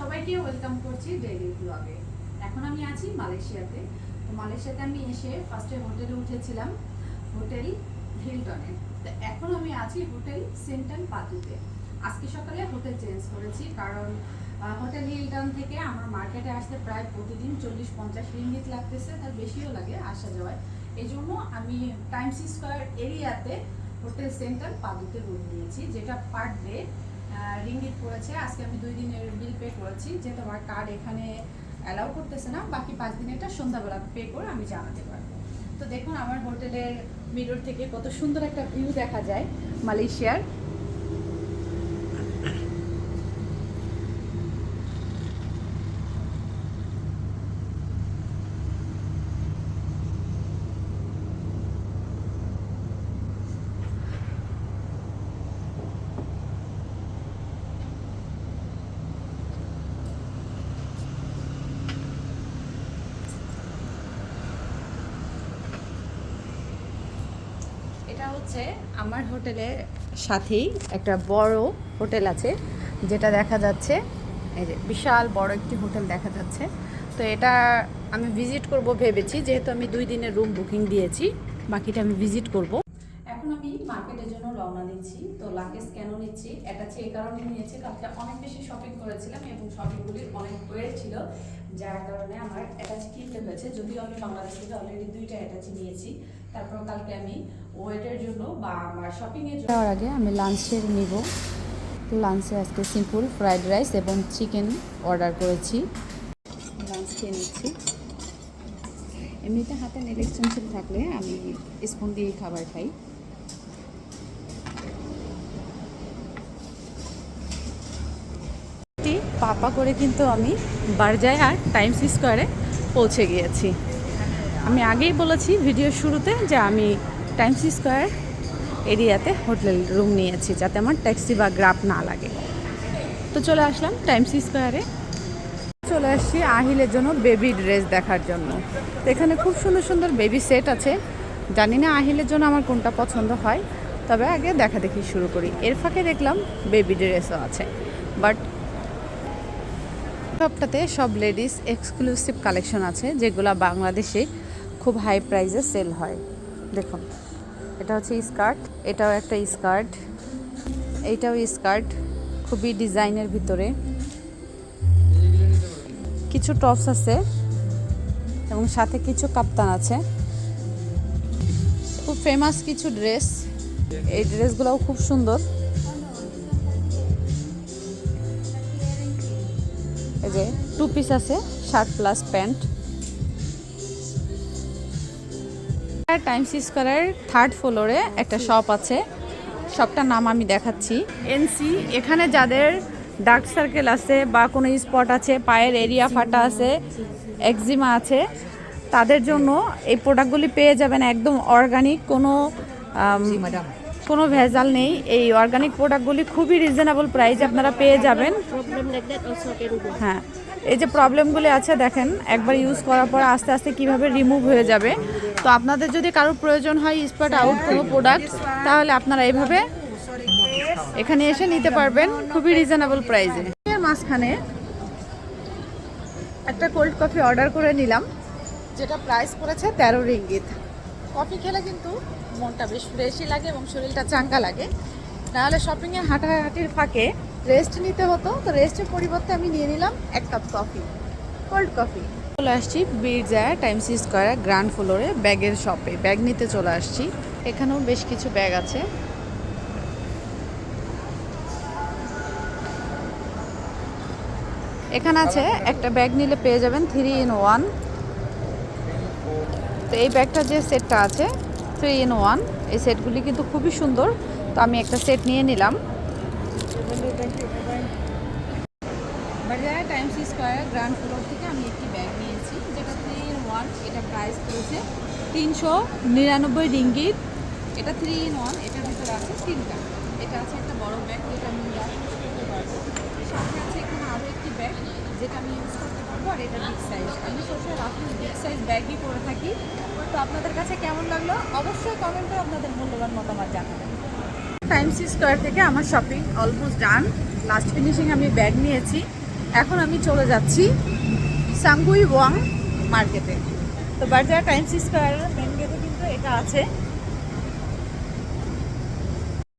সবাইকে ওয়েলকাম করছি ডেইলি ব্লগে এখন আমি আছি মালয়েশিয়াতে। তো মালয়েশিয়াতে আমি এসে ফার্স্টে হোটেলে উঠেছিলাম হোটেল হিলটনে তো এখন আমি আছি হোটেল সেন্ট্রাল পাতুতে আজকে সকালে হোটেল চেঞ্জ করেছি কারণ হোটেল হিলটন থেকে আমার মার্কেটে আসতে প্রায় প্রতিদিন চল্লিশ পঞ্চাশ রিঙ্গিত লাগতেছে, তার বেশিও লাগে আসা যাওয়ায়। এই জন্য আমি টাইমস স্কোয়ার এরিয়াতে হোটেল সেন্ট্রাল পাদুতে রুম নিয়েছি, যেটা পার ডে রিঙ্গিত পড়েছে আজকে আমি দুই দিনের বিল পে করেছি। যেহেতু আমার কার্ড এখানে অ্যালাউ করতেছে না, বাকি পাঁচ দিনেরটা সন্ধ্যাবেলা পে করে আমি জানাতে পারব। তো দেখুন, আমার হোটেলের মিরর থেকে কত সুন্দর একটা ভিউ দেখা যায় মালয়েশিয়ার। এটা হচ্ছে আমার হোটেলের সাথেই একটা বড় হোটেল আছে, যেটা দেখা যাচ্ছে, এই যে বিশাল বড় একটি হোটেল দেখা যাচ্ছে। তো এটা আমি ভিজিট করব ভেবেছি, যেহেতু আমি দুই দিনের রুম বুকিং দিয়েছি, বাকিটা আমি ভিজিট করব। এখন আমি মার্কেটের জন্য রওনা দিচ্ছি। তো লাগেজ কেন নিচ্ছি? এটা হচ্ছে এই কারণে নিয়েছি কালকে অনেক বেশি শপিং করেছিলাম এবং শপিংগুলির অনেক ওয়েট ছিল, যার কারণে আমার অ্যাটাচ কিনতে হয়েছে। যদিও আমি বাংলাদেশ থেকে অলরেডি দুইটা অ্যাটাচ নিয়েছি। তারপর কালকে আমি ওয়েটের জন্য বা আমার শপিংয়ের যাওয়ার আগে আমি লাঞ্চের নিব। লাঞ্চে আজকে সিম্পল ফ্রাইড রাইস এবং চিকেন অর্ডার করেছি। লাঞ্চ খেয়ে নিচ্ছি। এমনিতে হাতে এক্সটেনশন থাকলে আমি স্পুন দিয়ে খাবার খাই টি পাপা করে কিন্তু আমি বারজায় আর টাইমস স্কোয়ারে পৌঁছে গিয়েছি। আমি আগেই বলেছি ভিডিওর শুরুতে যে আমি টাইমস স্কোয়ার এরিয়াতে হোটেল রুম নিয়েছি যাতে আমার ট্যাক্সি বা গ্রাফ না লাগে। তো চলে আসলাম টাইমস স্কোয়ারে। চলে আসছি আহিলের জন্য বেবি ড্রেস দেখার জন্য। তো এখানে খুব সুন্দর সুন্দর বেবি সেট আছে। জানি না আহিলের জন্য আমার কোনটা পছন্দ হয়। তবে আগে দেখা দেখি শুরু করি। এর ফাঁকে দেখলাম বেবি ড্রেসও আছে। বাট সবটাতে সব লেডিস এক্সক্লুসিভ কালেকশন আছে, যেগুলো বাংলাদেশে খুব হাই প্রাইসে সেল হয়। দেখুন, এটা হচ্ছে স্কার্ট এটাও একটা স্কার্ট এইটাও স্কার্ট খুবই ডিজাইনের ভিতরে। কিছু টপস আছে এবং সাথে কিছু কাপ্তান আছে। খুব ফেমাস কিছু ড্রেস এই ড্রেসগুলোও খুব সুন্দর। এই যে টু পিস আছে শার্ট প্লাস প্যান্ট টাইমস স্কোয়ারের থার্ড ফ্লোরে একটা শপ আছে। শপটার নাম আমি দেখাচ্ছি। এনসি এখানে যাদের ডার্ক সার্কেল আছে বা কোনো স্পট আছে পায়ের এরিয়া ফাটা আছে একজিমা আছে তাদের জন্য এই প্রোডাক্টগুলি পেয়ে যাবেন একদম অর্গানিক কোনো কোনো ভেজাল নেই। এই অর্গানিক প্রোডাক্টগুলি খুবই রিজনেবল প্রাইসে আপনারা পেয়ে যাবেন. হ্যাঁ এই যে প্রবলেমগুলি আছে দেখেন, একবার ইউজ করার পর আস্তে আস্তে কীভাবে রিমুভ হয়ে যাবে। তো আপনাদের যদি কারোর প্রয়োজন হয় স্পট আউট কোনো প্রোডাক্ট তাহলে আপনারা এইভাবে এখানে এসে নিতে পারবেন খুবই রিজনেবল প্রাইসে এর মাঝখানে একটা কোল্ড কফি অর্ডার করে নিলাম, যেটা প্রাইস পড়েছে তেরো রিঙ্গিত। কফি খেলে কিন্তু মনটা বেশ ফ্রেশই লাগে এবং শরীরটা চাঙ্গা লাগে। নাহলে শপিংয়ে হাঁটাহাঁটির ফাঁকে রেস্ট নিতে হতো, তো রেস্টের পরিবর্তে আমি নিয়ে নিলাম এক কাপ কফি কোল্ড কফি চলে আসছি বীরজায়া টাইমস স্কোয়ার গ্র্যান্ড ফ্লোরে ব্যাগের শপে ব্যাগ নিতে চলে আসছি। এখানেও বেশ কিছু ব্যাগ আছে। এখানে আছে, একটা ব্যাগ নিলে পেয়ে যাবেন থ্রি ইন ওয়ান তো এই ব্যাগটা যে সেটটা আছে থ্রি ইন ওয়ান এই সেটগুলি কিন্তু খুবই সুন্দর। তো আমি একটা সেট নিয়ে নিলাম। বাজারে টাইমস স্কোয়ার গ্রাউন্ড ফ্লোর থেকে আমি একটি ব্যাগ নিয়েছি, যেটা থ্রি ইন ওয়ান এটা প্রাইস পড়েছে তিনশো নিরানব্বই রিঙ্গিত। এটা থ্রি ইন ওয়ান এটার ভিতরে আছে তিনটা। এটা আছে একটা বড় ব্যাগ, যেটা আমি পারব। সাথে আছে এখানে আরও একটি ব্যাগ। যেটা আমি ইউজ করতে পারব আর এটা বিগ সাইজ আমি সবসময় রাফলি বিগ সাইজ ব্যাগই করে থাকি। তো আপনাদের কাছে কেমন লাগল? অবশ্যই কমেন্টে আপনাদের মূল্যবান মতামত জানাবেন। টাইমস স্কোয়ার থেকে আমার shopping almost done last finishing আমি ব্যাগ নিয়েছি। এখন আমি চলে যাচ্ছি সাংগুই ওয়াং মার্কেটে তো বারজার টাইমস স্কোয়ারের মেন গেটে কিন্তু এটা আছে।